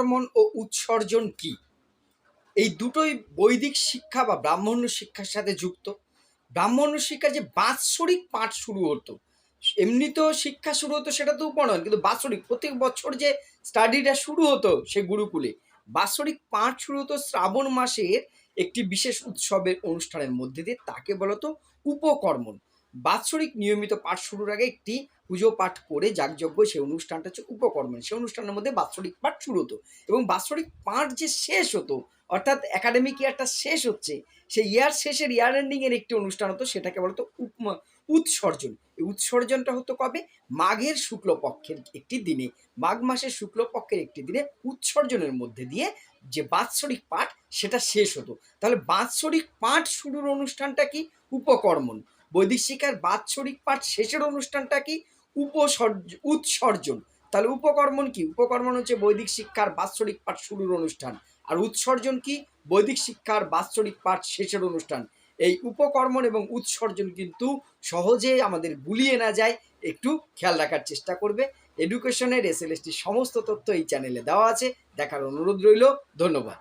উপকর্মণ ও উৎসর্জন কি? এই দুটোই বৈদিক শিক্ষা বা ব্রাহ্মণ্য শিক্ষার সাথে যুক্ত। ব্রাহ্মণ্য শিক্ষা যে বাৎসরিক পাঠ শুরু হতো, এমনি তো শিক্ষা শুরু হতো সেটা তো উপনয়ন, কিন্তু বাৎসরিক প্রত্যেক বছর যে স্টাডিটা শুরু হতো সে গুরুকুলে, বাৎসরিক পাঠ শুরু হতো শ্রাবণ মাসের একটি বিশেষ উৎসবের অনুষ্ঠানের মধ্যে দিয়ে, তাকে বলতো উপকর্মণ। বাৎসরিক নিয়মিত পাঠ শুরুর আগে একটি পুজো পাঠ করে যাগযজ্ঞ সেই অনুষ্ঠানটা হচ্ছে উপকর্ম। সেই অনুষ্ঠানের মধ্যে বাৎসরিক পাঠ শুরু হতো এবং বাৎসরিক পাঠ যে শেষ হতো, অর্থাৎ একাডেমিক ইয়ারটা শেষ হচ্ছে, সেই ইয়ার শেষের ইয়ার এন্ডিং এর একটি অনুষ্ঠান হতো, সেটাকে বলতো উপ- উৎসর্জন। এই উৎসর্জনটা হতো কবে? মাঘের শুক্লপক্ষের একটি দিনে। মাঘ মাসের শুক্লপক্ষের একটি দিনে উৎসর্জনের মধ্যে দিয়ে যে বাৎসরিক পাঠ, সেটা শেষ হতো। তাহলে বাৎসরিক পাঠ শুরুর অনুষ্ঠানটা কি? উপকর্মণ বৈদিক শিক্ষার বাৎসরিক পাঠ শেষের অনুষ্ঠানটা কি? উপসর্জ উৎসর্জন। তাহলে উপকর্মণ কি? উপকর্মণ হচ্ছে বৈদিক শিক্ষার বাৎসরিক পাঠ শুরুর অনুষ্ঠান। আর উৎসর্জন কি? বৈদিক শিক্ষার বাৎসরিক পাঠ শেষের অনুষ্ঠান। এই উপকর্মণ এবং উৎসর্জন কিন্তু সহজে আমাদের গুলিয়ে না যায়। একটু খেয়াল রাখার চেষ্টা করবে। এডুকেশনের এস সমস্ত তথ্য এই চ্যানেলে দেওয়া আছে। দেখার অনুরোধ রইল। ধন্যবাদ।